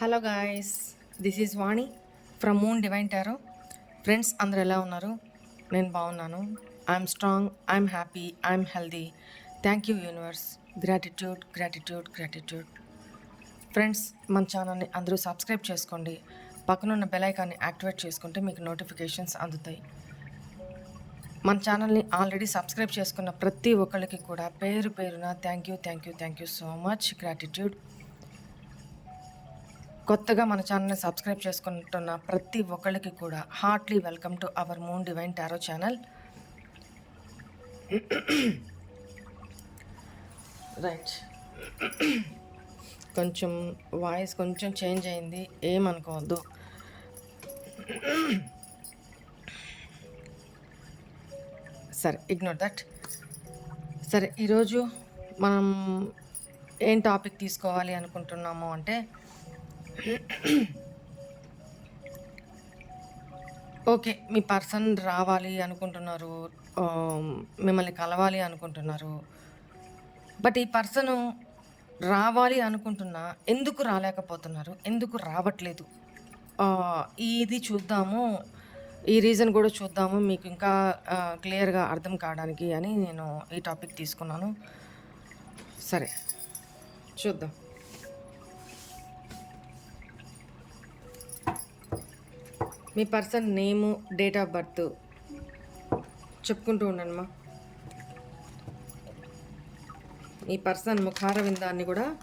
Hello guys this is Vani from moon divine tarot friends అందరు ఎలా ఉన్నారు? నేను బాగున్నాను. I'm strong I'm happy I'm healthy thank you universe gratitude gratitude gratitude friends మన ఛానల్ని అందరూ సబ్స్క్రైబ్ చేసుకోండి. పక్కనున్న బెల్ ఐకాన్ని యాక్టివేట్ చేసుకుంటే మీకు నోటిఫికేషన్స్ అందుతాయి. మన ఛానల్ని ఆల్రెడీ సబ్స్క్రైబ్ చేసుకున్న ప్రతి ఒక్కరికి కూడా పేరు పేరున thank you thank you thank you so much gratitude కొత్తగా మన ఛానల్ని సబ్స్క్రైబ్ చేసుకుంటున్న ప్రతి ఒక్కరికి కూడా heartly welcome to our moon divine tarot channel. Right. కొంచెం వాయిస్ కొంచెం చేంజ్ అయింది. ఏమనుకోవద్దు. సరే ఇగ్నోర్ దట్. సరే ఈరోజు మనం ఏం టాపిక్ తీసుకోవాలి అనుకుంటున్నాము అంటే ఓకే మీ పర్సన్ రావాలి అనుకుంటున్నారు మిమ్మల్ని కలవాలి అనుకుంటున్నారు. బట్ ఈ పర్సన్ రావాలి అనుకుంటున్నా ఎందుకు రాలేకపోతున్నారు? ఎందుకు రావట్లేదు? ఇది చూద్దాము. ఈ రీజన్ కూడా చూద్దాము. మీకు ఇంకా క్లియర్గా అర్థం కావడానికి అని నేను ఈ టాపిక్ తీసుకున్నాను. సరే చూద్దాం. మీ person name date of birth చెప్పుకుంటూ ఉండమ్మా మీ పర్సన్ ముఖార విందాన్ని కూడా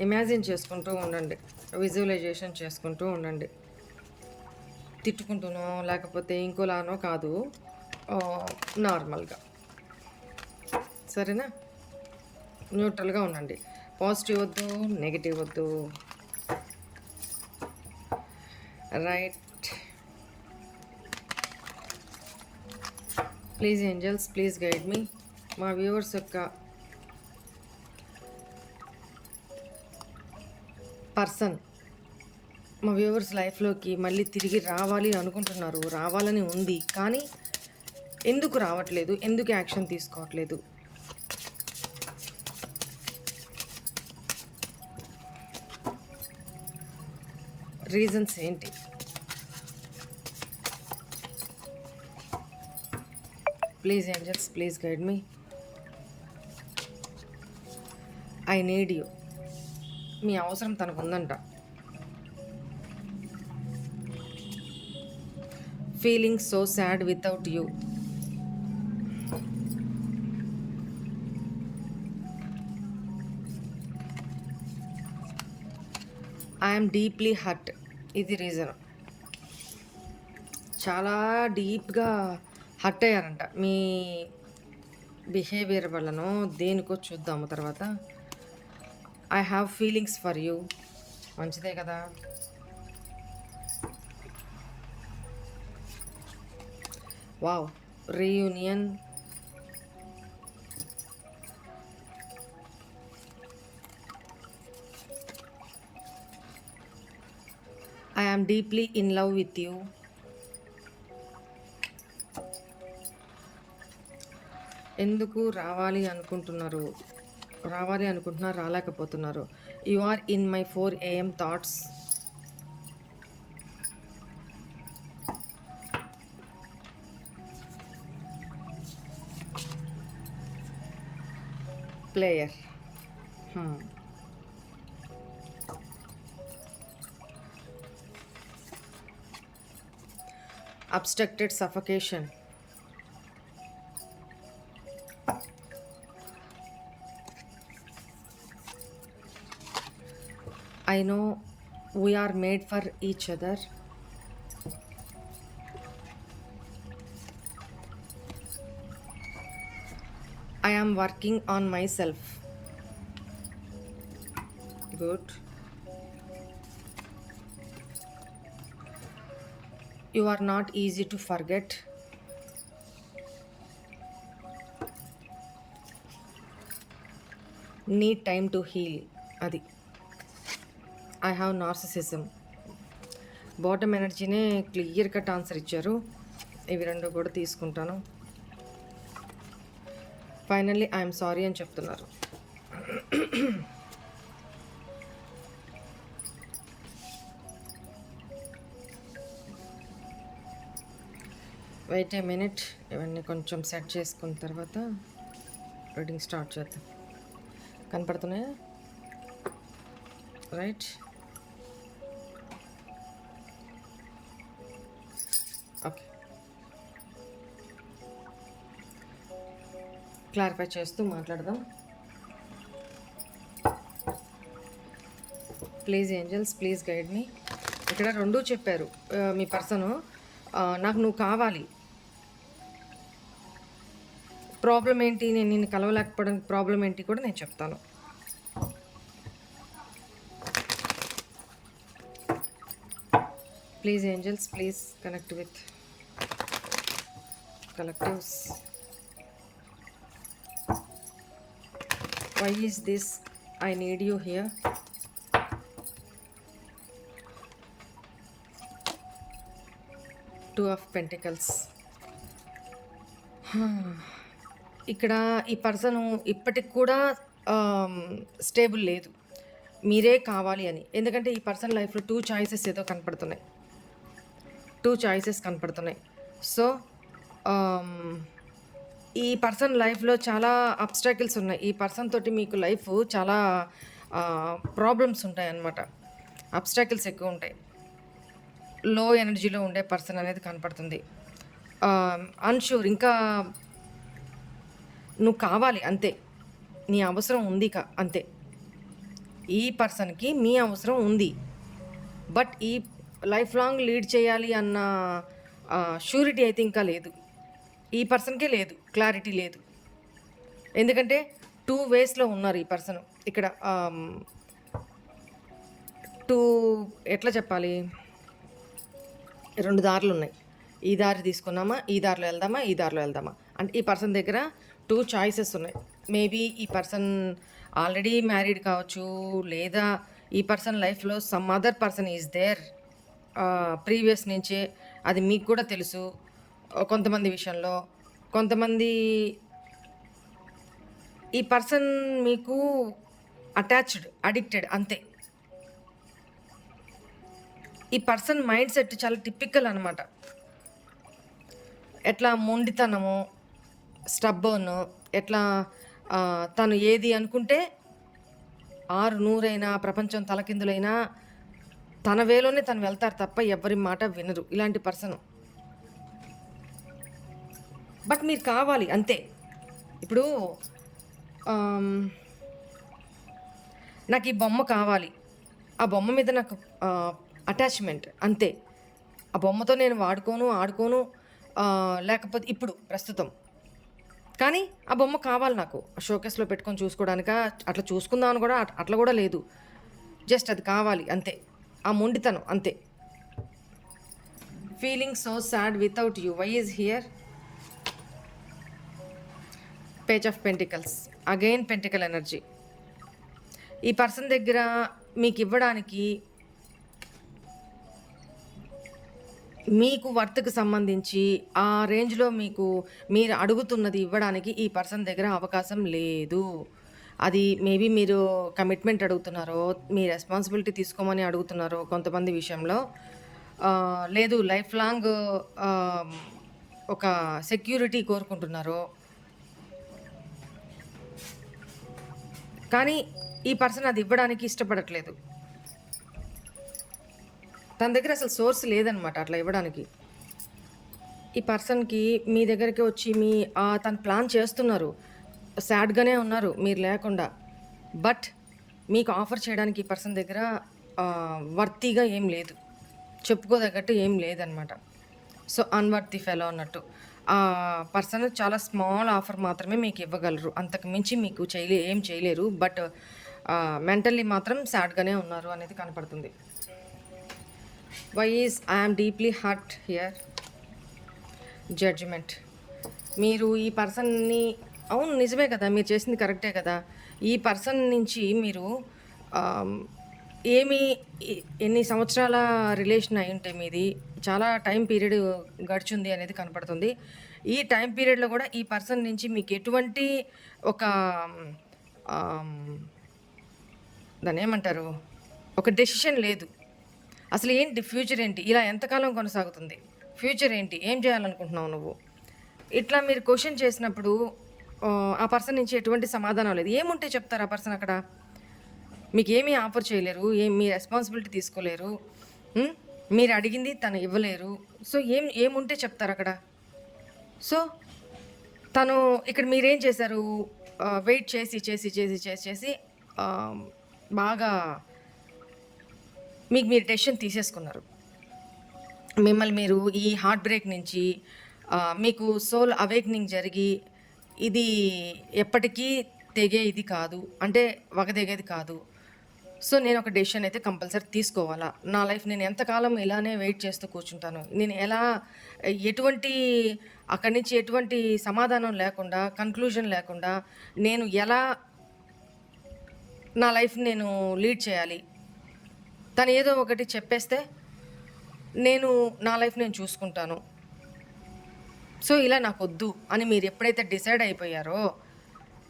ఇమాజిన్ చేసుకుంటూ ఉండండి. విజువలైజేషన్ చేసుకుంటూ ఉండండి. తిట్టుకుంటూనో లేకపోతే ఇంకోలానో కాదు. నార్మల్గా. సరేనా? న్యూట్రల్గా ఉండండి. పాజిటివ్ వద్దు నెగిటివ్ వద్దు. Right. Please angels please guide me. మా వ్యూవర్స్ యొక్క పర్సన్ మా వ్యూవర్స్ లైఫ్లోకి మళ్ళీ తిరిగి రావాలి అనుకుంటున్నారు రావాలని ఉంది. కానీ ఎందుకు రావట్లేదు? ఎందుకు యాక్షన్ తీసుకోవట్లేదు? రీజన్స్ ఏంటి? Please angels please guide me I need you మీ అవసరం తనకు ఉందంట feeling so sad without you I'm deeply hurt ఇది రీజన్ చాలా డీప్గా హర్ట్ అయ్యారంట. మీ బిహేవియర్ వల్లనో దేనికో చూద్దాము తర్వాత. I have feelings for you మంచిదే కదా. Wow reunion I am deeply in love with you ఎందుకు రావాలి అనుకుంటున్నారు? రావాలి అనుకుంటున్నారు రాలేకపోతున్నారు. You are in my four AM thoughts player obstructed suffocation I know we are made for each other. I am working on myself. Good. You are not easy to forget. Need time to heal. Adi. I have narcissism bottom ఎనర్జీనే clear cut answer ఇచ్చారు. ఇవి రెండు కూడా తీసుకుంటాను. Finally I'm sorry అని చెప్తున్నారు. Wait a minute ఇవన్నీ కొంచెం set చేసుకున్న తర్వాత రీడింగ్ స్టార్ట్ చేద్దాం. కనపడుతున్నాయా? రైట్ క్లారిఫై చేస్తూ మాట్లాడదాం. Please angels please guide me. ఇక్కడ రెండూ చెప్పారు మీ పర్సను. నాకు నువ్వు కావాలి. ప్రాబ్లం ఏంటి? నేను నిన్ను కలవలేకపోవడానికి ప్రాబ్లం ఏంటి కూడా నేను చెప్తాను. Please angels please connect with collectives. Why is this I need you here two of pentacles ఇక్కడ ఈ పర్సన్ ఇప్పటికి కూడా స్టేబుల్ లేదు. మీరే కావాలి అని. ఎందుకంటే ఈ పర్సన్ లైఫ్లో టూ చాయిసెస్ ఏదో కనపడుతున్నాయి. టూ చాయిసెస్ కనపడుతున్నాయి. సో ఈ పర్సన్ లైఫ్లో చాలా అబ్స్టాకిల్స్ ఉన్నాయి. ఈ పర్సన్ తోటి మీకు లైఫ్ చాలా ప్రాబ్లమ్స్ ఉంటాయి అన్నమాట. అబ్స్టాకిల్స్ ఎక్కువ ఉంటాయి. లో ఎనర్జీలో ఉండే పర్సన్ అనేది కనపడుతుంది. అన్షూర్ ఇంకా నువ్వు కావాలి అంతే. నీ అవసరం ఉంది కా అంతే. ఈ పర్సన్కి మీ అవసరం ఉంది. బట్ ఈ లైఫ్ లాంగ్ లీడ్ చేయాలి అన్న షూరిటీ అయితే ఇంకా లేదు. ఈ పర్సన్కే లేదు క్లారిటీ లేదు. ఎందుకంటే టూ వేస్లో ఉన్నారు ఈ పర్సన్. ఇక్కడ టూ ఎట్లా చెప్పాలి? రెండు దారులు ఉన్నాయి. ఈ దారి తీసుకున్నామా ఈ దారిలో వెళ్దామా ఈ దారిలో వెళ్దామా? అంటే ఈ పర్సన్ దగ్గర టూ చాయిసెస్ ఉన్నాయి. మేబీ ఈ పర్సన్ ఆల్రెడీ మ్యారీడ్ కావచ్చు లేదా ఈ పర్సన్ లైఫ్లో some other person is there. Previous నుంచే అది మీకు కూడా తెలుసు. కొంతమంది విషయంలో. కొంతమంది ఈ పర్సన్ మీకు అటాచ్డ్ అడిక్టెడ్ అంతే. ఈ పర్సన్ మైండ్ సెట్ చాలా టిపికల్ అనమాట ఎట్లా మొండితనము స్టబ్బోను ఎట్లా తను ఏది అనుకుంటే ఆరు నూరైనా ప్రపంచం తలకిందులైనా తన వేలోనే తను వెళ్తారు తప్ప ఎవరి మాట వినరు ఇలాంటి పర్సన్. బట్ మీరు కావాలి అంతే. ఇప్పుడు నాకు ఈ బొమ్మ కావాలి. ఆ బొమ్మ మీద నాకు అటాచ్మెంట్ అంతే. ఆ బొమ్మతో నేను వాడుకోను ఆడుకోను లేకపోతే ఇప్పుడు ప్రస్తుతం. కానీ ఆ బొమ్మ కావాలి నాకు. షోకేస్లో పెట్టుకొని చూసుకోవడానిక అట్లా చూసుకుందామని కూడా అట్లా కూడా లేదు. జస్ట్ అది కావాలి అంతే. ఆ మొండితనం అంతే. Feeling so sad without you why is here page of pentacles again pentacle energy ఈ పర్సన్ దగ్గర మీకు ఇవ్వడానికి మీకు వర్త్కి సంబంధించి ఆ రేంజ్లో మీకు మీరు అడుగుతున్నది ఇవ్వడానికి ఈ పర్సన్ దగ్గర అవకాశం లేదు. అది మేబీ మీరు కమిట్మెంట్ అడుగుతున్నారో మీ రెస్పాన్సిబిలిటీ తీసుకోమని అడుగుతున్నారో కొంతమంది విషయంలో. లేదు లైఫ్ లాంగ్ ఒక సెక్యూరిటీ కోరుకుంటున్నారో కానీ ఈ పర్సన్ అది ఇవ్వడానికి ఇష్టపడట్లేదు. తన దగ్గర అసలు సోర్స్ లేదనమాట అట్లా ఇవ్వడానికి. ఈ పర్సన్కి మీ దగ్గరికి వచ్చి మీ తను ప్లాన్ చేస్తున్నారు. సాడ్గానే ఉన్నారు మీరు లేకుండా. బట్ మీకు ఆఫర్ చేయడానికి ఈ పర్సన్ దగ్గర వర్తీగా ఏం లేదు. చెప్పుకోదగ్గట్టు ఏం లేదనమాట సో అన్వర్తి ఫెలో అన్నట్టు. పర్సన్ చాలా స్మాల్ ఆఫర్ మాత్రమే మీకు ఇవ్వగలరు. అంతకు మించి మీకు చేయలే ఏం చేయలేరు. బట్ మెంటల్లీ మాత్రం సాడ్గానే ఉన్నారు అనేది కనపడుతుంది. Why is I'm deeply hurt here judgement మీరు ఈ పర్సన్ని అవును నిజమే కదా మీరు చేసింది కరెక్టే కదా. ఈ పర్సన్ నుంచి మీరు ఏమి ఎన్ని సంవత్సరాల రిలేషన్ అయి ఉంటే మీది? చాలా టైం పీరియడ్ గడిచింది అనేది కనపడుతుంది. ఈ టైం పీరియడ్లో కూడా ఈ పర్సన్ నుంచి మీకు ఎటువంటి ఒక దాన్ని ఏమంటారు? ఒక డెసిషన్ లేదు. అసలు ఏంటి ఫ్యూచర్ ఏంటి? ఇలా ఎంతకాలం కొనసాగుతుంది? ఫ్యూచర్ ఏంటి? ఏం చేయాలనుకుంటున్నావు నువ్వు? ఇట్లా మీరు క్వశ్చన్ చేసినప్పుడు ఆ, పర్సన్ నుంచి ఎటువంటి సమాధానం లేదు. ఏముంటే చెప్తారు ఆ పర్సన్ అక్కడ? మీకు ఏమీ ఆఫర్ చేయలేరు ఏం మీ రెస్పాన్సిబిలిటీ తీసుకోలేరు మీరు అడిగింది తను ఇవ్వలేరు. సో ఏం ఏముంటే చెప్తారు అక్కడ? సో తను ఇక్కడ మీరేం చేశారు? వెయిట్ చేసి చేసి చేసి చేసి చేసి బాగా మీకు మీరు డెసిషన్ తీసేసుకున్నారు. మిమ్మల్ని మీరు ఈ హార్ట్ బ్రేక్ నుంచి మీకు సోల్ అవేక్నింగ్ జరిగి ఇది ఎప్పటికీ తెగే ఇది కాదు. అంటే వగదెగేది కాదు. సో నేను ఒక డెసిషన్ అయితే కంపల్సరీ తీసుకోవాలా? నా లైఫ్ నేను ఎంతకాలం ఇలానే వెయిట్ చేస్తూ కూర్చుంటాను? నేను ఎలా ఎటువంటి అక్కడి నుంచి ఎటువంటి సమాధానం లేకుండా కన్క్లూజన్ లేకుండా నేను ఎలా నా లైఫ్ నేను లీడ్ చేయాలి? తను ఏదో ఒకటి చెప్పేస్తే నేను నా లైఫ్ నేను చూసుకుంటాను. సో ఇలా నాకు వద్దు అని మీరు ఎప్పుడైతే డిసైడ్ అయిపోయారో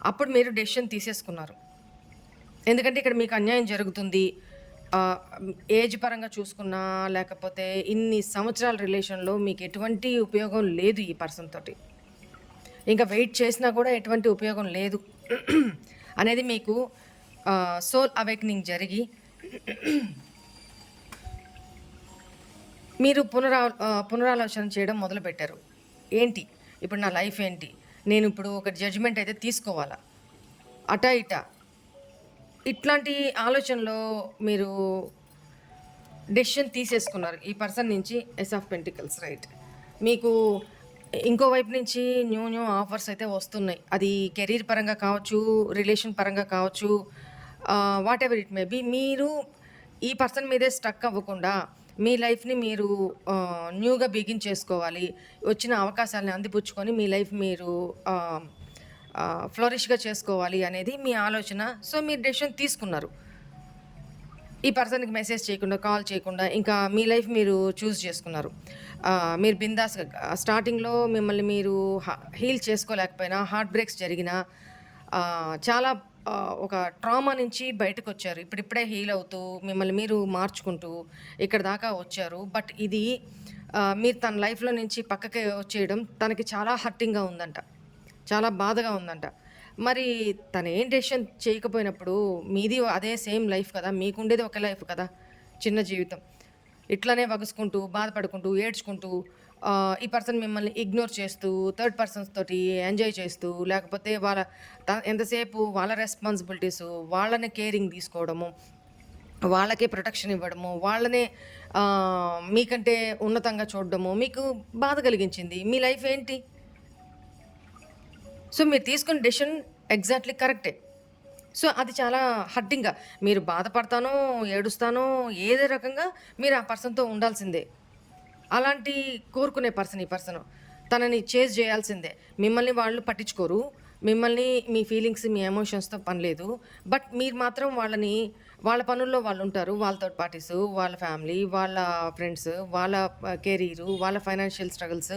అప్పుడు మీరు డెసిషన్ తీసేసుకున్నారు. ఎందుకంటే ఇక్కడ మీకు అన్యాయం జరుగుతుంది. ఏజ్ పరంగా చూసుకున్నా లేకపోతే ఇన్ని సంవత్సరాల రిలేషన్లో మీకు ఎటువంటి ఉపయోగం లేదు ఈ పర్సన్ తోటి. ఇంకా వెయిట్ చేసినా కూడా ఎటువంటి ఉపయోగం లేదు. అనేది మీకు సోల్ అవేక్నింగ్ జరిగి మీరు పునరా పునరాలోచన చేయడం మొదలుపెట్టారు. ఏంటి? ఇప్పుడు నా లైఫ్ ఏంటి? నేను ఇప్పుడు ఒక జడ్జిమెంట్ అయితే తీసుకోవాలా? అటా ఇటా? ఇట్లాంటి ఆలోచనలో మీరు డెసిషన్ తీసేసుకున్నారు ఈ పర్సన్ నుంచి ఎస్ ఆఫ్ పెంటికల్స్ రైట్ మీకు ఇంకో వైపు నుంచి న్యూ న్యూ ఆఫర్స్ అయితే వస్తున్నాయి. అది కెరీర్ పరంగా కావచ్చు రిలేషన్ పరంగా కావచ్చు whatever it may be మీరు ఈ పర్సన్ మీదే స్టక్ అవ్వకుండా మీ లైఫ్ని మీరు న్యూగా బిగిన్ చేసుకోవాలి. వచ్చిన అవకాశాలని అందిపుచ్చుకొని మీ లైఫ్ మీరు ఫ్లోరిష్గా చేసుకోవాలి అనేది మీ ఆలోచన. సో మీరు డెసిషన్ తీసుకున్నారు. ఈ పర్సన్కి మెసేజ్ చేయకుండా కాల్ చేయకుండా ఇంకా మీ లైఫ్ మీరు చూస్ చేసుకున్నారు. మీరు బిందాస్ స్టార్టింగ్లో మిమ్మల్ని మీరు హీల్ చేసుకోలేకపోయినా హార్ట్ బ్రేక్స్ జరిగినా చాలా ఒక ట్రామా నుంచి బయటకు వచ్చారు. ఇప్పుడిప్పుడే హీల్ అవుతూ మిమ్మల్ని మీరు మార్చుకుంటూ ఇక్కడ దాకా వచ్చారు. బట్ ఇది మీరు తన లైఫ్లో నుంచి పక్కకి వచ్చేయడం తనకి చాలా హర్టింగ్గా ఉందంట. చాలా బాధగా ఉందంట. మరి తను ఏం డెసిషన్ చేయకపోయినప్పుడు మీది అదే సేమ్ లైఫ్ కదా మీకుండేది ఒక లైఫ్ కదా చిన్న జీవితం. ఇట్లానే వగుసుకుంటూ బాధపడుకుంటూ ఏడ్చుకుంటూ ఈ పర్సన్ మిమ్మల్ని ఇగ్నోర్ చేస్తూ థర్డ్ పర్సన్స్ తోటి ఎంజాయ్ చేస్తూ లేకపోతే వాళ్ళ త- ఎంతసేపు వాళ్ళ రెస్పాన్సిబిలిటీస్ వాళ్ళని కేరింగ్ తీసుకోవడము వాళ్ళకే ప్రొటెక్షన్ ఇవ్వడము వాళ్ళనే మీకంటే ఉన్నతంగా చూడడము మీకు బాధ కలిగించింది. మీ లైఫ్ ఏంటి? సో మీరు తీసుకున్న డెసిషన్ ఎగ్జాక్ట్లీ కరెక్టే సో అది చాలా హర్టింగ్గా మీరు బాధపడతానో ఏడుస్తానో ఏదే రకంగా మీరు ఆ పర్సన్తో ఉండాల్సిందే. అలాంటి కోరుకునే పర్సన్ ఈ పర్సన్ తనని చేజ్ చేయాల్సిందే. మిమ్మల్ని వాళ్ళు పట్టించుకోరు. మిమ్మల్ని మీ ఫీలింగ్స్ మీ ఎమోషన్స్తో పనిలేదు. బట్ మీరు మాత్రం వాళ్ళని వాళ్ళ పనుల్లో వాళ్ళు ఉంటారు వాళ్ళతో పార్టీస్ వాళ్ళ ఫ్యామిలీ వాళ్ళ ఫ్రెండ్స్ వాళ్ళ కెరీరు వాళ్ళ ఫైనాన్షియల్ స్ట్రగుల్స్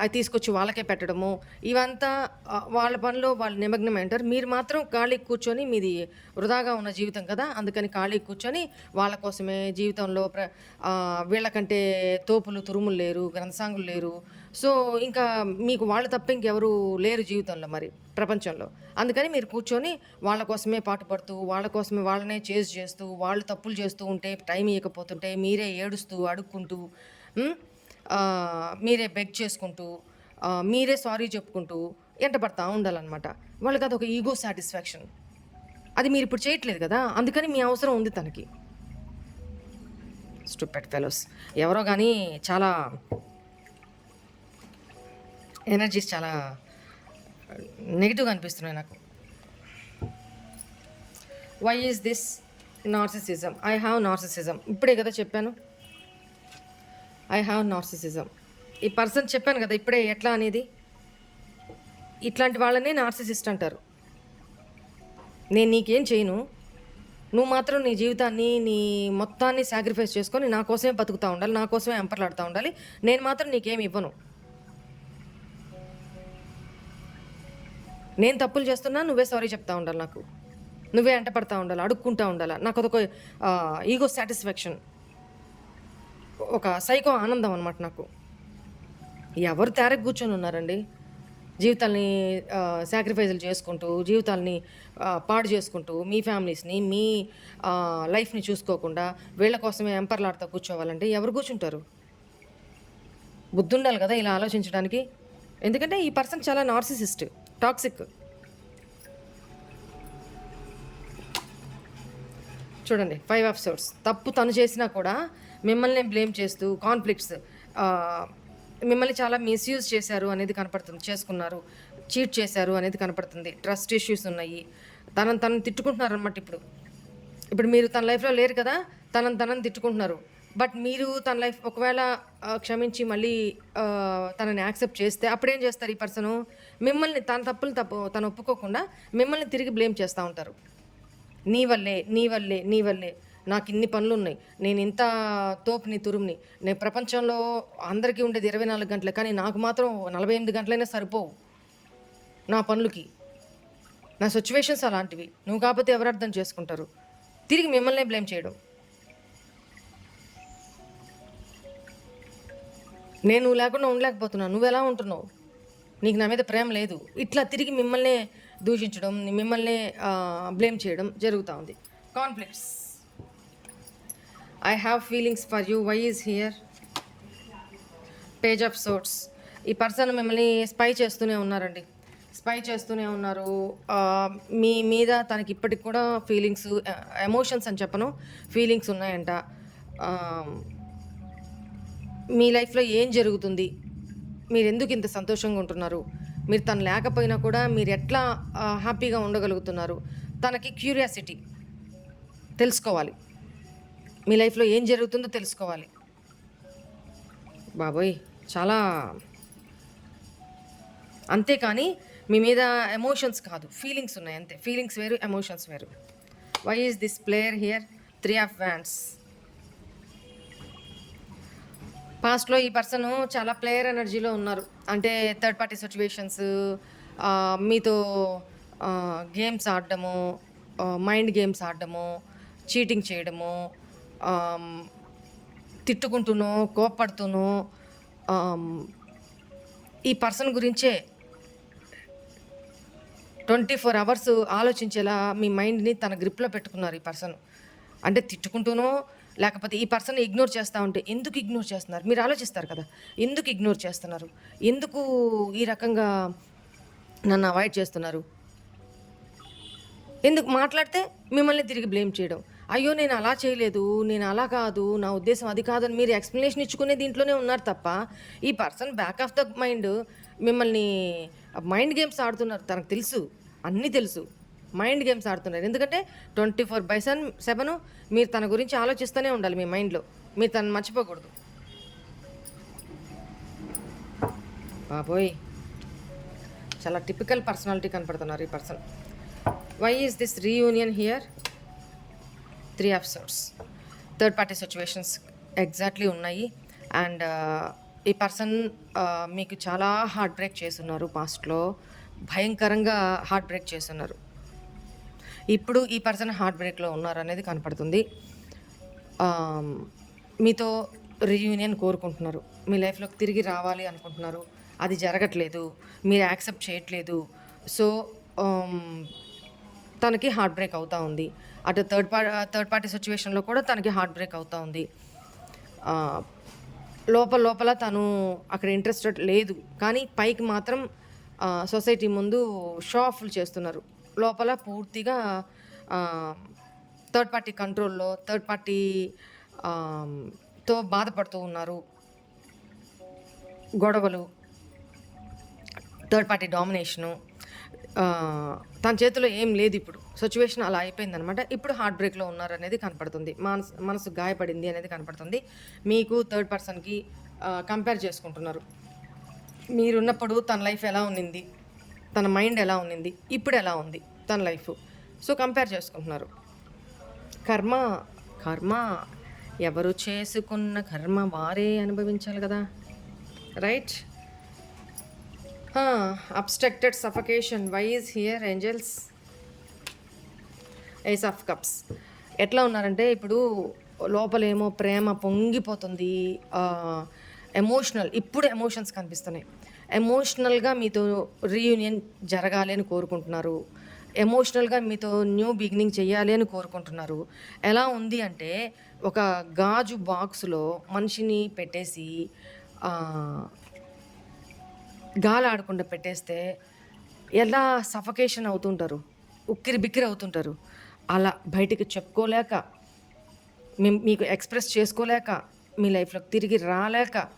అవి తీసుకొచ్చి వాళ్ళకే పెట్టడము. ఇవంతా వాళ్ళ పనిలో వాళ్ళు నిమగ్నమై ఉంటారు. మీరు మాత్రం ఖాళీ కూర్చొని మీది వృధాగా ఉన్న జీవితం కదా అందుకని ఖాళీ కూర్చొని వాళ్ళ కోసమే జీవితంలో ప్ర వీళ్ళకంటే తోపులు తురుములు లేరు గ్రంథసాంగులు లేరు. సో ఇంకా మీకు వాళ్ళు తప్ప ఇంకెవరు లేరు జీవితంలో మరి. ప్రపంచంలో. అందుకని మీరు కూర్చొని వాళ్ళ కోసమే పాటుపడుతూ వాళ్ళ కోసమే వాళ్ళనే చేజ్ చేస్తూ వాళ్ళు తప్పులు చేస్తూ ఉంటే టైం ఇవ్వకపోతుంటే మీరే ఏడుస్తూ అడుక్కుంటూ మీరే బెగ్ చేసుకుంటూ మీరే సారీ చెప్పుకుంటూ ఎంటపడతా ఉండాలన్నమాట. వాళ్ళకి అదొక ఈగో సాటిస్ఫాక్షన్. అది మీరు ఇప్పుడు చేయట్లేదు కదా అందుకని మీ అవసరం ఉంది తనకి. Stupid fellows. ఎవరో కానీ చాలా ఎనర్జీస్ చాలా నెగిటివ్గా అనిపిస్తున్నాయి నాకు. Why is this narcissism I have narcissism ఇప్పుడే కదా చెప్పాను. ఐ హ్యావ్ నార్సిసిజం ఈ పర్సన్ చెప్పాను కదా ఇప్పుడే ఎట్లా అనేది? ఇట్లాంటి వాళ్ళనే నార్సిసిస్ట్ అంటారు. నేను నీకేం చేయను. నువ్వు మాత్రం నీ జీవితాన్ని నీ మొత్తాన్ని సాక్రిఫైస్ చేసుకొని నా కోసమే బతుకుతూ ఉండాలి నా కోసమే ఎంపర్లాడుతూ ఉండాలి. నేను మాత్రం నీకేమి ఇవ్వను. నేను తప్పులు చేస్తున్నా నువ్వే సారీ చెప్తా ఉండాలి నాకు. నువ్వే అంట పడతా ఉండాలి అడుక్కుంటా ఉండాలి. నాకు అదొక ఈగో సాటిస్ఫాక్షన్ ఒక సైకో ఆనందం అనమాట నాకు. ఎవరు తేరకు కూర్చొని ఉన్నారండి? జీవితాల్ని సాక్రిఫైజులు చేసుకుంటూ జీవితాల్ని పాడు చేసుకుంటూ మీ ఫ్యామిలీస్ని మీ లైఫ్ని చూసుకోకుండా వీళ్ళ కోసమే ఎంపర్లాడుతూ కూర్చోవాలంటే ఎవరు కూర్చుంటారు? బుద్ధుండాలి కదా ఇలా ఆలోచించడానికి. ఎందుకంటే ఈ పర్సన్ చాలా నార్సిసిస్ట్ టాక్సిక్ చూడండి ఫైవ్ ఆఫ్ సోర్స్ తప్పు తను చేసినా కూడా మిమ్మల్ని బ్లేమ్ చేస్తూ కాన్ఫ్లిక్ట్స్ మిమ్మల్ని చాలా మిస్యూజ్ చేశారు అనేది కనపడుతుంది చేసుకున్నారు చీట్ చేశారు అనేది కనపడుతుంది ట్రస్ట్ ఇష్యూస్ ఉన్నాయి. తనని తనని తిట్టుకుంటున్నారు అనమాట ఇప్పుడు. ఇప్పుడు మీరు తన లైఫ్లో లేరు కదా తనని తనని తిట్టుకుంటున్నారు. బట్ మీరు తన లైఫ్ ఒకవేళ క్షమించి మళ్ళీ తనని యాక్సెప్ట్ చేస్తే అప్పుడేం చేస్తారు ఈ పర్సను మిమ్మల్ని తన తప్పులు తప్పు తను ఒప్పుకోకుండా మిమ్మల్ని తిరిగి బ్లేమ్ చేస్తూ ఉంటారు. నీ వల్లే నీ వల్లే నీ వల్లే. నాకు ఇన్ని పనులు ఉన్నాయి నేను ఇంత తోపుని తురుముని. నేను ప్రపంచంలో అందరికీ ఉండేది ఇరవై నాలుగు గంటలే కానీ నాకు మాత్రం నలభై ఎనిమిది గంటలైనా సరిపోవు. నా పనులకి. నా సిచ్యువేషన్స్ అలాంటివి. నువ్వు కాకపోతే ఎవరు అర్థం చేసుకుంటారు? తిరిగి మిమ్మల్నే బ్లేమ్ చేయడం. నేను నువ్వు లేకుండా ఉండలేకపోతున్నాను. నువ్వు ఎలా ఉంటున్నావు? నీకు నా మీద ప్రేమ లేదు. ఇట్లా తిరిగి మిమ్మల్నే దూషించడం మిమ్మల్ని బ్లేమ్ చేయడం జరుగుతూ ఉంది. Conflicts I have feelings for you why is here page of swords ఈ పర్సన్ మిమ్మల్ని స్పై చేస్తూనే ఉన్నారండి. స్పై చేస్తూనే ఉన్నారు. మీ మీద తనకి ఇప్పటికి కూడా ఫీలింగ్స్ ఎమోషన్స్ అని చెప్పను. ఫీలింగ్స్ ఉన్నాయంట. మీ లైఫ్లో ఏం జరుగుతుంది? మీరు ఎందుకు ఇంత సంతోషంగా ఉంటున్నారు? మీరు తను లేకపోయినా కూడా మీరు ఎట్లా హ్యాపీగా ఉండగలుగుతున్నారు? తనకి క్యూరియాసిటీ తెలుసుకోవాలి. మీ లైఫ్లో ఏం జరుగుతుందో తెలుసుకోవాలి. బాబోయ్ చాలా అంతేకాని మీ మీద ఎమోషన్స్ కాదు ఫీలింగ్స్ ఉన్నాయి అంతే. ఫీలింగ్స్ వేరు ఎమోషన్స్ వేరు. Why is this player here three of wands పాస్ట్లో ఈ పర్సన్ చాలా ప్లేయర్ ఎనర్జీలో ఉన్నారు. అంటే థర్డ్ పార్టీ సిచ్యువేషన్స్ మీతో గేమ్స్ ఆడడము మైండ్ గేమ్స్ ఆడడము చీటింగ్ చేయడము ఆమ్, తిట్టుకుంటూనో కోప్పడుతూనో ఈ పర్సన్ గురించే ట్వంటీ ఫోర్ అవర్స్ ఆలోచించేలా మీ మైండ్ని తన గ్రిప్లో పెట్టుకున్నారు ఈ పర్సన్ అంటే తిట్టుకుంటూనో లేకపోతే ఈ పర్సన్ ఇగ్నోర్ చేస్తూ ఉంటే ఎందుకు ఇగ్నోర్ చేస్తున్నారు? మీరు ఆలోచిస్తారు కదా. ఎందుకు ఇగ్నోర్ చేస్తున్నారు? ఎందుకు ఈ రకంగా నన్ను అవాయిడ్ చేస్తున్నారు? ఎందుకు మాట్లాడితే మిమ్మల్ని తిరిగి బ్లేమ్ చేయడం? అయ్యో నేను అలా చేయలేదు నేను అలా కాదు నా ఉద్దేశం అది కాదని మీరు ఎక్స్ప్లెనేషన్ ఇచ్చుకునే దీంట్లోనే ఉన్నారు తప్ప ఈ person back of the mind మిమ్మల్ని మైండ్ గేమ్స్ ఆడుతున్నారు తనకు తెలుసు అన్నీ తెలుసు. మైండ్ గేమ్స్ ఆడుతున్నారు. ఎందుకంటే twenty four by seven seven మీరు తన గురించి ఆలోచిస్తూనే ఉండాలి మీ మైండ్లో. మీరు తను మర్చిపోకూడదు. బాబోయ్. చాలా టిపికల్ పర్సనాలిటీ కనపడుతున్నారు ఈ person. Why is this reunion here? Three of swords third party situations exactly ఉన్నాయి. అండ్ ఈ పర్సన్ మీకు చాలా హార్ట్ బ్రేక్ చేస్తున్నారు పాస్ట్లో. భయంకరంగా హార్ట్ బ్రేక్ చేస్తున్నారు. ఇప్పుడు ఈ పర్సన్ హార్ట్ బ్రేక్లో ఉన్నారు అనేది కనపడుతుంది మీతో రీయూనియన్ కోరుకుంటున్నారు. మీ లైఫ్లోకి తిరిగి రావాలి అనుకుంటున్నారు. అది జరగట్లేదు. మీరు యాక్సెప్ట్ చేయట్లేదు. సో తనకి హార్ట్ బ్రేక్ అవుతూ ఉంది. అటు థర్డ్ పార్టీ థర్డ్ పార్టీ సిచ్యువేషన్లో కూడా తనకి హార్ట్ బ్రేక్ అవుతూ ఉంది. లోపల లోపల తను అక్కడ ఇంట్రెస్టెడ్ లేదు. కానీ పైకి మాత్రం సొసైటీ ముందు షో ఆఫ్లు చేస్తున్నారు. లోపల పూర్తిగా థర్డ్ పార్టీ కంట్రోల్లో థర్డ్ పార్టీ తో బాధపడుతూ ఉన్నారు. గొడవలు థర్డ్ పార్టీ డామినేషను తన చేతిలో ఏం లేదు ఇప్పుడు. సిచ్యువేషన్ అలా అయిపోయిందనమాట ఇప్పుడు హార్ట్ బ్రేక్లో ఉన్నారు అనేది కనపడుతుంది. మనసు మనసు గాయపడింది అనేది కనపడుతుంది. మీకు థర్డ్ పర్సన్కి కంపేర్ చేసుకుంటున్నారు. మీరున్నప్పుడు తన లైఫ్ ఎలా ఉన్నింది తన మైండ్ ఎలా ఉన్నింది ఇప్పుడు ఎలా ఉంది తన లైఫ్. సో కంపేర్ చేసుకుంటున్నారు. కర్మ కర్మ ఎవరు చేసుకున్న కర్మ వారే అనుభవించాలి కదా. Right? Obstructed suffocation why is here angels. Ace of cups. ఎట్లా ఉన్నారంటే ఇప్పుడు లోపలేమో ప్రేమ పొంగిపోతుంది ఎమోషనల్ ఇప్పుడు ఎమోషన్స్ కనిపిస్తున్నాయి. ఎమోషనల్గా మీతో రీయూనియన్ జరగాలి అని కోరుకుంటున్నారు. ఎమోషనల్గా మీతో న్యూ బిగినింగ్ చేయాలి అని కోరుకుంటున్నారు. ఎలా ఉంది అంటే ఒక గాజు బాక్స్లో మనిషిని పెట్టేసి గాలాడకుండా గాలి ఆడకుండా పెట్టేస్తే ఎలా సఫకేషన్ అవుతుంటారు? ఉక్కిరి బిక్కిరి అవుతుంటారు. అలా బయటికి చెప్పుకోలేక మేము మీకు ఎక్స్ప్రెస్ చేసుకోలేక మీ లైఫ్లోకి తిరిగి రాలేక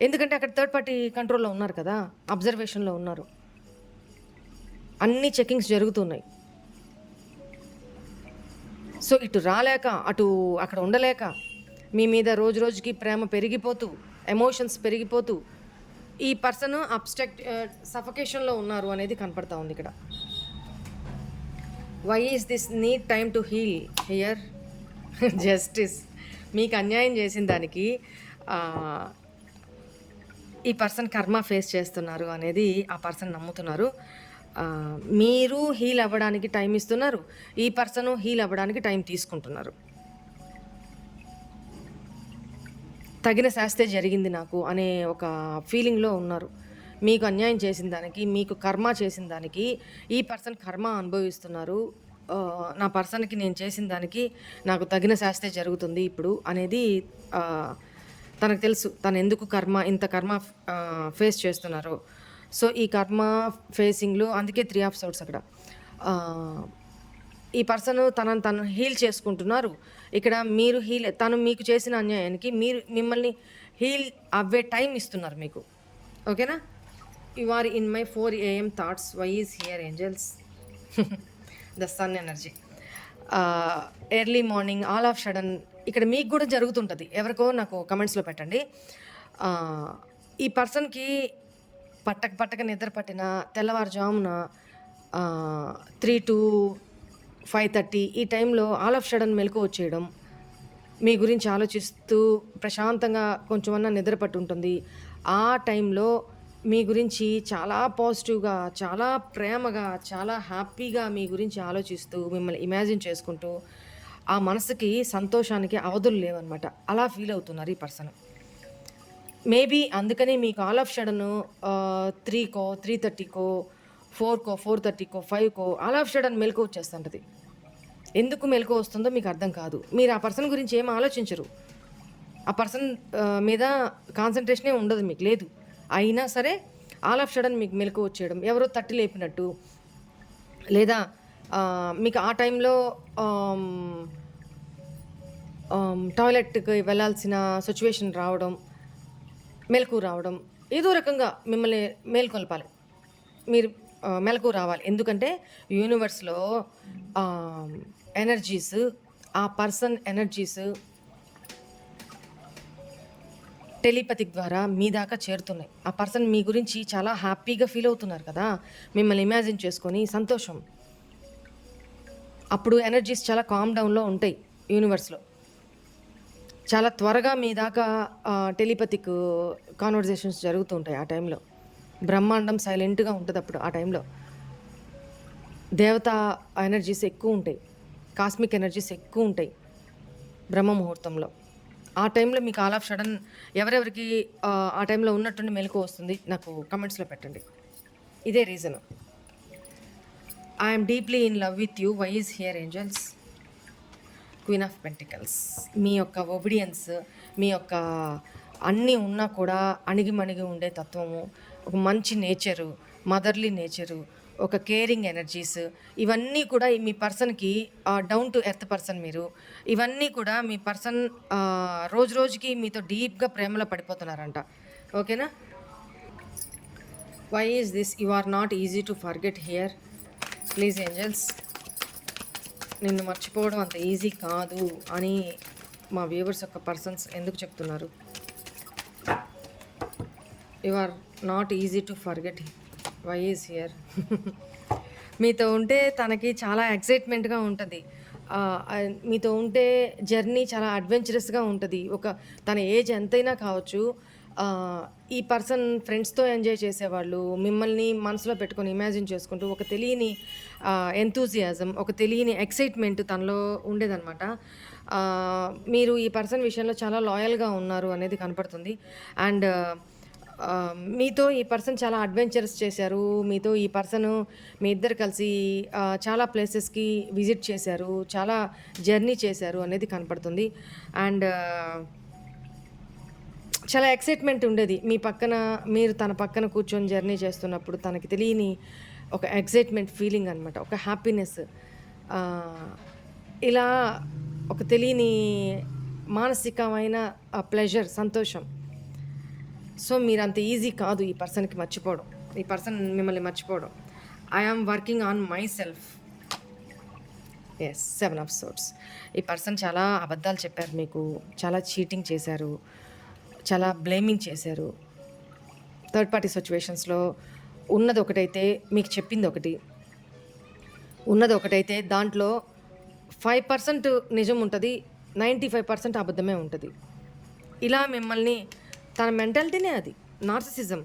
ఎందుకంటే అక్కడ థర్డ్ పార్టీ కంట్రోల్లో ఉన్నారు కదా అబ్జర్వేషన్లో ఉన్నారు. అన్ని చెకింగ్స్ జరుగుతున్నాయి. సో ఇటు రాలేక అటు అక్కడ ఉండలేక మీ మీద రోజు రోజుకి ప్రేమ పెరిగిపోతూ ఎమోషన్స్ పెరిగిపోతూ ఈ పర్సన్ అబ్స్ట్రక్ట్ సఫకేషన్లో ఉన్నారు అనేది కనపడతా ఉంది ఇక్కడ. Why is this need time to heal here justice మీకు అన్యాయం చేసిన దానికి uh, ఈ పర్సన్ కర్మ ఫేస్ చేస్తున్నారు అనేది ఆ పర్సన్ నమ్ముతున్నారు. మీరు హీల్ అవ్వడానికి టైం ఇస్తున్నారు. ఈ పర్సన్ హీల్ అవ్వడానికి టైం తీసుకుంటున్నారు. తగిన శాస్తే జరిగింది నాకు అనే ఒక ఫీలింగ్లో ఉన్నారు. మీకు అన్యాయం చేసిన దానికి మీకు కర్మ చేసిన దానికి ఈ పర్సన్ కర్మ అనుభవిస్తున్నారు. నా పర్సన్కి నేను చేసిన దానికి నాకు తగిన శాస్తే జరుగుతుంది ఇప్పుడు అనేది తనకు తెలుసు తను ఎందుకు కర్మ ఇంత కర్మ ఫేస్ చేస్తున్నారో. సో ఈ కర్మ ఫేసింగ్లో అందుకే త్రీ ఆఫ్ సోర్స్ అక్కడ. ఈ పర్సన్ తనను తను హీల్ చేసుకుంటున్నారు. ఇక్కడ మీరు హీల్ తను మీకు చేసిన అన్యాయానికి మీరు మిమ్మల్ని హీల్ అవ్వే టైం ఇస్తున్నారు మీకు. ఓకేనా you are in my four AM thoughts why is here angels the sun energy early morning all of sudden ఇక్కడ మీకు కూడా జరుగుతుంటుంది. ఎవరికో నాకు కమెంట్స్లో పెట్టండి. ఈ పర్సన్కి పట్టక పట్టక నిద్ర పట్టిన తెల్లవారుజామున త్రీ టు ఫైవ్ థర్టీ ఈ టైంలో ఆల్ ఆఫ్ షడన్ మెలకు వచ్చేయడం మీ గురించి ఆలోచిస్తూ ప్రశాంతంగా కొంచెమన్నా నిద్ర పట్టి ఉంటుంది. ఆ టైంలో మీ గురించి చాలా పాజిటివ్గా చాలా ప్రేమగా చాలా హ్యాపీగా మీ గురించి ఆలోచిస్తూ మిమ్మల్ని ఇమాజిన్ చేసుకుంటూ ఆ మనసుకి సంతోషానికి అవధులు లేవన్నమాట. అలా ఫీల్ అవుతున్నారు ఈ పర్సన్ మేబీ అందుకని మీకు ఆల్ ఆఫ్ షడన్ త్రీకో త్రీ థర్టీకో ఫోర్కో ఫోర్ థర్టీకో ఫైవ్కో ఆల్ ఆఫ్ షడన్ మెలకు వచ్చేస్తుంటుంది. ఎందుకు మెలకు వస్తుందో మీకు అర్థం కాదు. మీరు ఆ పర్సన్ గురించి ఏం ఆలోచించరు. ఆ పర్సన్ మీద కాన్సన్ట్రేషనే ఉండదు మీకు లేదు. అయినా సరే ఆల్ ఆఫ్ షడన్ మీకు మెలకు వచ్చేయడం ఎవరో తట్టి లేపినట్టు లేదా మీకు ఆ టైంలో టాయిలెట్కి వెళ్ళాల్సిన సిచ్యువేషన్ రావడం మెలకు రావడం ఏదో రకంగా మిమ్మల్ని మేల్కొల్పాలి. మీరు మెలకు రావాలి. ఎందుకంటే యూనివర్స్లో ఎనర్జీస్ ఆ పర్సన్ ఎనర్జీస్ టెలిపతిక్ ద్వారా మీ దాకా చేరుతున్నాయి. ఆ పర్సన్ మీ గురించి చాలా హ్యాపీగా ఫీల్ అవుతున్నారు కదా? మిమ్మల్ని ఇమాజిన్ చేసుకొని సంతోషం. అప్పుడు ఎనర్జీస్ చాలా కామ్ డౌన్లో ఉంటాయి యూనివర్స్లో చాలా త్వరగా మీ దాకా టెలిపతిక్ కాన్వర్జేషన్స్ జరుగుతూ ఉంటాయి ఆ టైంలో బ్రహ్మాండం సైలెంట్గా ఉంటుంది అప్పుడు ఆ టైంలో దేవత ఎనర్జీస్ ఎక్కువ ఉంటాయి. కాస్మిక్ ఎనర్జీస్ ఎక్కువ ఉంటాయి బ్రహ్మ ముహూర్తంలో. ఆ టైంలో మీకు ఆల్ ఆఫ్ సడన్ ఎవరెవరికి ఆ, టైంలో ఉన్నట్టుండి మెలకు వస్తుంది నాకు కమెంట్స్లో పెట్టండి. ఇదే reason I'm deeply in love with you why is here angels queen of pentacles మీ యొక్క ఒబిడియన్స్ మీ యొక్క అన్నీ ఉన్నా కూడా అణిగిమణిగి ఉండే తత్వము ఒక మంచి నేచరు మదర్లీ నేచరు ఒక కేరింగ్ ఎనర్జీస్ ఇవన్నీ కూడా మీ పర్సన్కి డౌన్ టు ఎర్త్ పర్సన్ మీరు ఇవన్నీ కూడా మీ పర్సన్ రోజు రోజుకి మీతో డీప్గా ప్రేమలో పడిపోతున్నారంట. ఓకేనా why is this you are not easy to forget here please angels నిన్ను మర్చిపోవడం అంత ఈజీ కాదు అని మా వ్యూవర్స్ యొక్క పర్సన్స్ ఎందుకు చెప్తున్నారు? You are not easy to forget why is here మీతో ఉంటే తనకి చాలా ఎక్సైట్మెంట్గా ఉంటుంది. మీతో ఉంటే జర్నీ చాలా అడ్వెంచరస్గా ఉంటుంది. ఒక తన ఏజ్ ఎంతైనా కావచ్చు ఈ పర్సన్ ఫ్రెండ్స్తో ఎంజాయ్ చేసేవాళ్ళు మిమ్మల్ని మనసులో పెట్టుకొని ఇమాజిన్ చేసుకుంటూ ఒక తెలియని ఎంతూజియాజం ఒక తెలియని ఎక్సైట్మెంట్ తనలో ఉండేదన్నమాట. మీరు ఈ పర్సన్ విషయంలో చాలా లాయల్గా ఉన్నారు అనేది కనపడుతుంది. అండ్ మీతో ఈ పర్సన్ చాలా అడ్వెంచర్స్ చేశారు. మీతో ఈ పర్సన్ మీ ఇద్దరు కలిసి చాలా ప్లేసెస్కి విజిట్ చేశారు చాలా జర్నీ చేశారు అనేది కనపడుతుంది. అండ్ చాలా ఎక్సైట్మెంట్ ఉండేది. మీ పక్కన మీరు తన పక్కన కూర్చొని జర్నీ చేస్తున్నప్పుడు తనకి తెలియని ఒక ఎక్సైట్మెంట్ ఫీలింగ్ అనమాట ఒక హ్యాపీనెస్ ఇలా ఒక తెలియని మానసికమైన ప్లెజర్ సంతోషం. సో మీరు అంత ఈజీ కాదు ఈ పర్సన్కి మర్చిపోవడం. ఈ పర్సన్ మిమ్మల్ని మర్చిపోవడం. I am working on myself yes seven of swords ఈ పర్సన్ చాలా అబద్ధాలు చెప్పారు మీకు చాలా చీటింగ్ చేశారు. చాలా బ్లేమింగ్ చేశారు. థర్డ్ పార్టీ సిచ్యువేషన్స్లో ఉన్నది ఒకటైతే మీకు చెప్పింది ఒకటి. ఉన్నది ఒకటైతే దాంట్లో ఫైవ్ పర్సెంట్ నిజం ఉంటుంది నైంటీ ఫైవ్ పర్సెంట్ అబద్ధమే ఉంటుంది. ఇలా మిమ్మల్ని తన మెంటాలిటీనే అది నార్సిసిజం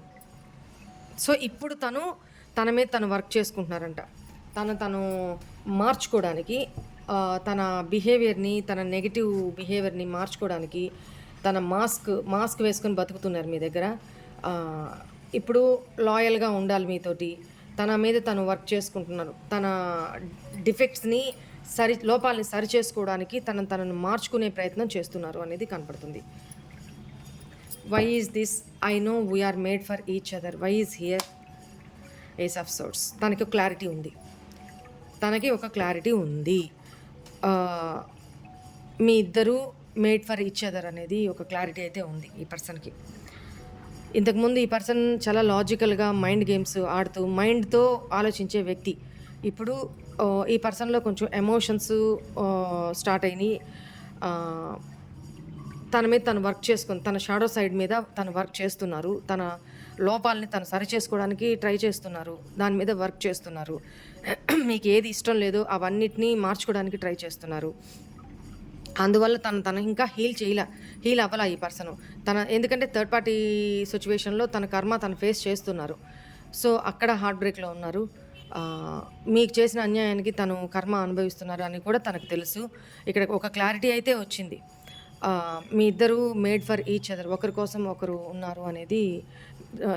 సో ఇప్పుడు తను తన మీద తను వర్క్ చేసుకుంటున్నారంట. తను తను మార్చుకోవడానికి తన బిహేవియర్ని తన నెగిటివ్ బిహేవియర్ని మార్చుకోవడానికి తన మాస్క్ మాస్క్ వేసుకొని బతుకుతున్నారు మీ దగ్గర. ఇప్పుడు లాయల్గా ఉండాలి మీతోటి. తన మీద తను వర్క్ చేసుకుంటున్నారు. తన డిఫెక్ట్స్ని సరి లోపాలని సరి చేసుకోవడానికి తనను తనను మార్చుకునే ప్రయత్నం చేస్తున్నారు అనేది కనపడుతుంది. Why is this I know we're made for each other why is here ace of swords తనకి ఒక క్లారిటీ ఉంది. తనకి ఒక క్లారిటీ ఉంది. మీ ఇద్దరు మేడ్ ఫర్ ఈచ్ అదర్ అనేది ఒక క్లారిటీ అయితే ఉంది ఈ పర్సన్కి. ఇంతకుముందు ఈ పర్సన్ చాలా లాజికల్గా మైండ్ గేమ్స్ ఆడుతూ మైండ్తో ఆలోచించే వ్యక్తి. ఇప్పుడు ఈ పర్సన్లో కొంచెం ఎమోషన్స్ స్టార్ట్ అయినాయి. తన మీద తను వర్క్ చేసుకుని తన షాడో సైడ్ మీద తను వర్క్ చేస్తున్నారు. తన లోపాలని తను సరి చేసుకోవడానికి ట్రై చేస్తున్నారు. దాని మీద వర్క్ చేస్తున్నారు. మీకు ఏది ఇష్టం లేదో అవన్నిటినీ మార్చుకోవడానికి ట్రై చేస్తున్నారు. అందువల్ల తను తను ఇంకా హీల్ చేయలే హీల్ అవ్వాల ఈ పర్సన్. తన ఎందుకంటే థర్డ్ పార్టీ సిచ్యువేషన్లో తన కర్మ తను ఫేస్ చేస్తున్నారు. సో అక్కడ హార్ట్ బ్రేక్లో ఉన్నారు. మీకు చేసిన అన్యాయానికి తను కర్మ అనుభవిస్తున్నారు అని కూడా తనకు తెలుసు. ఇక్కడ ఒక క్లారిటీ అయితే వచ్చింది. మీ ఇద్దరు మేడ్ ఫర్ ఈచ్ అదర్ ఒకరి కోసం ఒకరు ఉన్నారు అనేది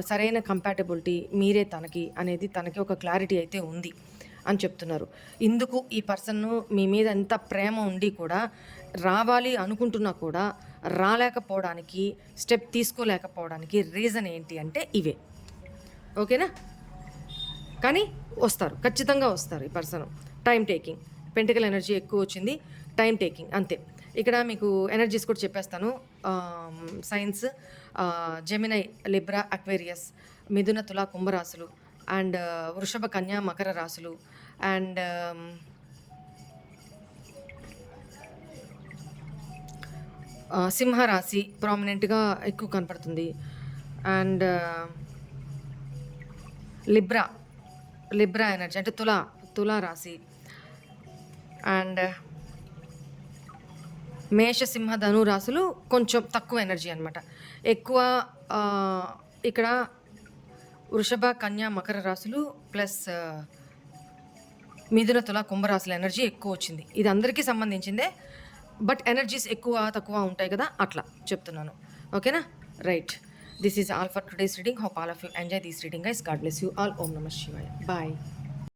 సరైన కంపాటబిలిటీ మీరే తనకి అనేది తనకి ఒక క్లారిటీ అయితే ఉంది అని చెప్తున్నారు. ఇందుకు ఈ పర్సన్ మీ మీద ఎంత ప్రేమ ఉండి కూడా రావాలి అనుకుంటున్నా కూడా రాలేకపోవడానికి స్టెప్ తీసుకోలేకపోవడానికి రీజన్ ఏంటి అంటే ఇవే. ఓకేనా? కానీ వస్తారు ఖచ్చితంగా వస్తారు ఈ person. Time taking pentacle energy ఎక్కువ వచ్చింది టైం టేకింగ్ అంతే. ఇక్కడ మీకు ఎనర్జీస్ కూడా చెప్పేస్తాను. సైన్స్ జెమినై లిబ్రా అక్వేరియస్ మిథున తులా కుంభరాశులు అండ్ వృషభ కన్యా మకర రాశులు అండ్ సింహరాశి ప్రామినెంట్గా ఎక్కువ కనపడుతుంది. అండ్ లిబ్రా లిబ్రా ఎనర్జీ అంటే తులా తులా రాశి అండ్ మేష సింహ ధను రాశులు కొంచెం తక్కువ ఎనర్జీ అనమాట ఎక్కువ ఇక్కడ వృషభ కన్యా మకర రాశులు ప్లస్ మిథున తుల కుంభరాశుల ఎనర్జీ ఎక్కువ వచ్చింది. ఇది అందరికీ సంబంధించిందే. బట్ ఎనర్జీస్ ఎక్కువ తక్కువ ఉంటాయి కదా అట్లా చెప్తున్నాను. ఓకేనా? Right. This is all for today's reading hope all of you enjoy this reading guys God bless you all ఓం నమ శివాయ. బాయ్